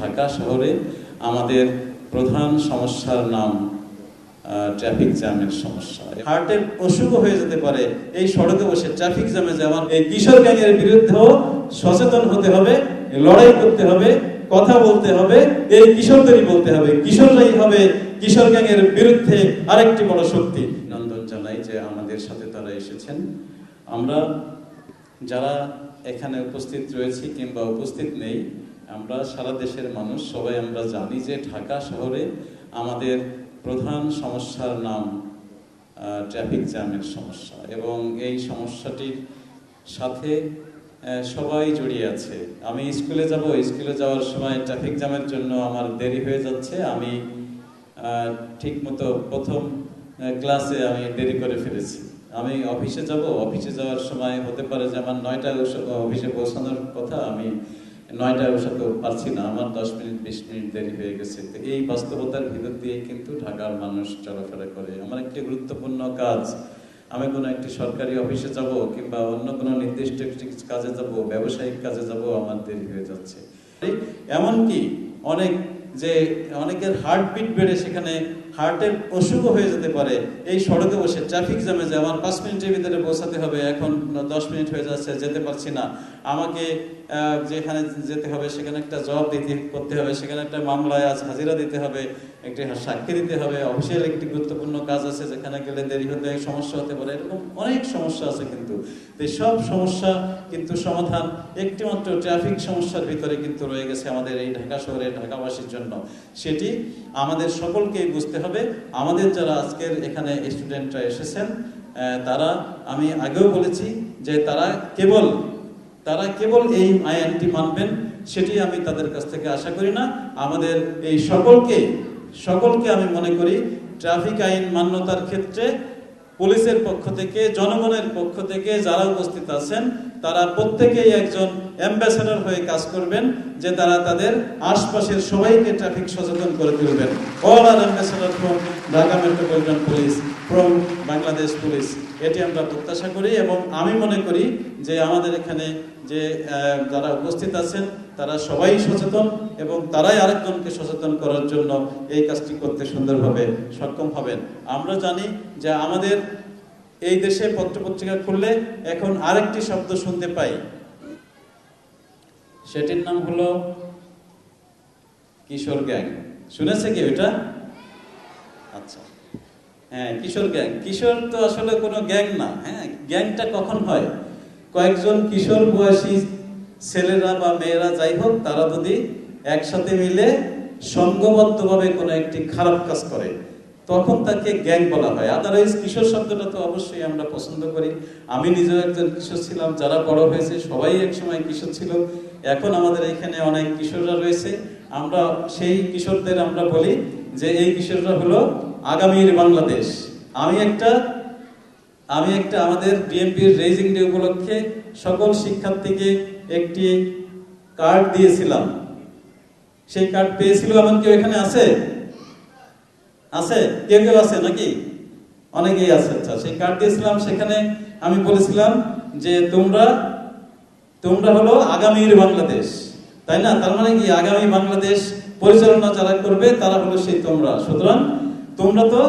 ঢাকা শহরে আমাদের প্রধান সমস্যার নাম ট্রাফিক জ্যামের সমস্যা। হার্টের অসুখ হয়ে যেতে পারে, এই সড়কে বসে ট্রাফিক জ্যামে যেমন এই কিশোর গ্যাংয়ের বিরুদ্ধেও সচেতন হতে হবে, লড়াই করতে হবে, কথা বলতে হবে, এই কিশোরদেরই বলতে হবে, কিশোররাই হবে কিশোর গ্যাংয়ের বিরুদ্ধে আরেকটি বড় শক্তি। নন্দন জানাই যে আমাদের সাথে তারা এসেছেন। আমরা যারা এখানে উপস্থিত রয়েছি কিংবা উপস্থিত নেই আমরা সারা দেশের মানুষ, সবাই আমরা জানি যে ঢাকা শহরে আমাদের প্রধান সমস্যার নাম ট্রাফিক জ্যামের সমস্যা। এবং এই সমস্যাটির সাথে সবাই জড়িয়ে আছে। আমি স্কুলে যাব, স্কুলে যাওয়ার সময় ট্রাফিক জ্যামের জন্য আমার দেরি হয়ে যাচ্ছে। আমি ঠিক মতো প্রথম ক্লাসে আমি দেরি করে ফেলেছি। আমি অফিসে যাব, অফিসে যাওয়ার সময় হতে পারে যে আমার নয়টা অফিসে পৌঁছানোর কথা আমি নয়টায় বসাতে পারছি না, আমার দশ মিনিট, বিশ মিনিট দেরি হয়ে গেছে। তো এই বাস্তবতার ভিতর দিয়ে কিন্তু ঢাকার মানুষ চলাফেরা করে। আমার একটি গুরুত্বপূর্ণ কাজ, আমি কোনো একটি সরকারি অফিসে যাব কিংবা অন্য কোনো নির্দিষ্ট একটি কাজে যাব, ব্যবসায়িক কাজে যাব, আমার দেরি হয়ে যাচ্ছে। এমনকি অনেক যে অনেকের হার্টবিট বেড়ে সেখানে হার্টের অসুখ হয়ে যেতে পারে। এই সড়কে বসে ট্রাফিক জ্যামে যে আমার পাঁচ মিনিটের ভিতরে পৌঁছাতে হবে। এখন দশ মিনিট হয়ে যাচ্ছে যেতে পারছি না। আমাকে যেখানে যেতে হবে, সেখানে একটা জবাব দিতে করতে হবে, সেখানে একটা মামলায় আজ হাজিরা দিতে হবে, একটি সাক্ষী দিতে হবে। অফিসিয়াল একটি গুরুত্বপূর্ণ কাজ আছে, যেখানে গেলে দেরি হতে, সমস্যা হতে পারে, এরকম অনেক সমস্যা আছে কিন্তু। এই সব সমস্যা কিন্তু সমাধান, একটিমাত্র ট্রাফিক সমস্যার ভিতরে কিন্তু রয়ে গেছে আমাদের এই ঢাকা শহরে, ঢাকাবাসীর জন্য। সেটি আমাদের সকলকেই বুঝতে হবে। আমাদের যারা আজকের এখানে স্টুডেন্টরা এসেছেন তারা, আমি আগেও বলেছি যে তারা কেবল তারা কেবল এই আইনটি মানবেন, সেটি আমি তাদের কাছ থেকে আশা করি না। আমাদের এই সকলকে সকলকে আমি মনে করি ট্রাফিক আইন মান্যতার ক্ষেত্রে পুলিশের পক্ষ থেকে, জনগণের পক্ষ থেকে যারা উপস্থিত আছেন, তারা প্রত্যেকেই একজন অ্যাম্বাসেডর হয়ে কাজ করবেন, যে তারা তাদের আশপাশের সবাইকে ট্রাফিক সচেতন করে তুলবেন। All are ambassador from Dhaka metropolitan police from Bangladesh police এটি আমরা প্রত্যাশা করি এবং আমি মনে করি যে আমাদের এখানে যে যারা উপস্থিত আছেন, তারা সবাই সচেতন এবং তারাই আরেকজনকে সচেতন করার জন্য এই কাজটি করতে সুন্দরভাবে সক্ষম হবেন। আমরা জানি যে আমাদের এই দেশে পত্রপত্রিকা খুললে এখন আরেকটি শব্দ শুনতে পাই। সেটির নাম হলো কিশোর গ্যাং। শুনেছে কি ওইটা? আচ্ছা। হ্যাঁ কিশোর গ্যাং। কিশোর তো আসলে কোনো গ্যাং না হ্যাঁ? গ্যাংটা কখন হয়? কয়েকজন কিশোর বয়সী ছেলেরা বা মেয়েরা যাই হোক, তারা যদি একসাথে মিলে সংঘবদ্ধভাবে কোনো একটি খারাপ কাজ করে তখন তাকে গ্যাং বলা হয়। আদারওয়াইজ কিশোর শব্দটা তো অবশ্যই আমরা পছন্দ করি। আমি নিজেও একজন কিশোর ছিলাম, যারা বড় হয়েছে, সবাই একসময় কিশোর ছিল। এখন আমাদের এখানে অনেক কিশোররা রয়েছে। আমরা সেই কিশোরদের আমরা বলি যে, এই কিশোররা হলো আগামীর বাংলাদেশ। আমি একটা আমি একটা আমাদের বিএনপির রেজিং ডে উপলক্ষে সকল শিক্ষার্থীকে একটি কার্ড দিয়েছিলাম। সেই কার্ড পেয়েছিল এমন কেউ এখানে আছে? আছে কেউ কেউ আছে নাকি? অনেকেই আছে আচ্ছা সেই কার্ড দিয়েছিলাম, সেখানে আমি বলেছিলাম যে তোমরা তোমরা হলো আগামীর বাংলাদেশ, তাই না? তার মানে কি, আগামী বাংলাদেশ পরিচালনা যারা করবে, তারা হলো সেই তোমরা। সুতরাং তোমরা তো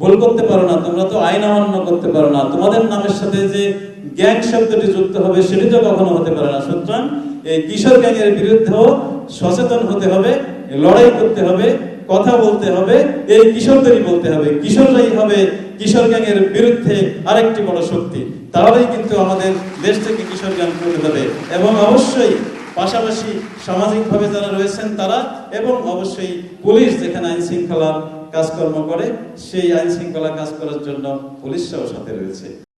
ভুল করতে পারো না, তোমরা তো আইন অমান্য করতে পারো না। তোমাদের নামের সাথে যে গ্যাং শব্দটি যুক্ত হবে, সেটি তো কখনো হতে পারে না। সুতরাং এই কিশোর গ্যাংয়ের বিরুদ্ধেও সচেতন হতে হবে, লড়াই করতে হবে কথা বলতে হবে, এই কিশোরদেরই বলতে হবে। কিশোররাই হবে কিশোর গ্যাংয়ের বিরুদ্ধে আরেকটি বড় শক্তি। তাহলেই কিন্তু আমাদের দেশ থেকে কিশোর গ্যাং করে দেবে এবং অবশ্যই পাশাপাশি সামাজিকভাবে যারা রয়েছেন তারা, এবং অবশ্যই পুলিশ যেখানে আইন শৃঙ্খলার কাজকর্ম করে, সেই আইন শৃঙ্খলা কাজ করার জন্য পুলিশরাও সাথে রয়েছে।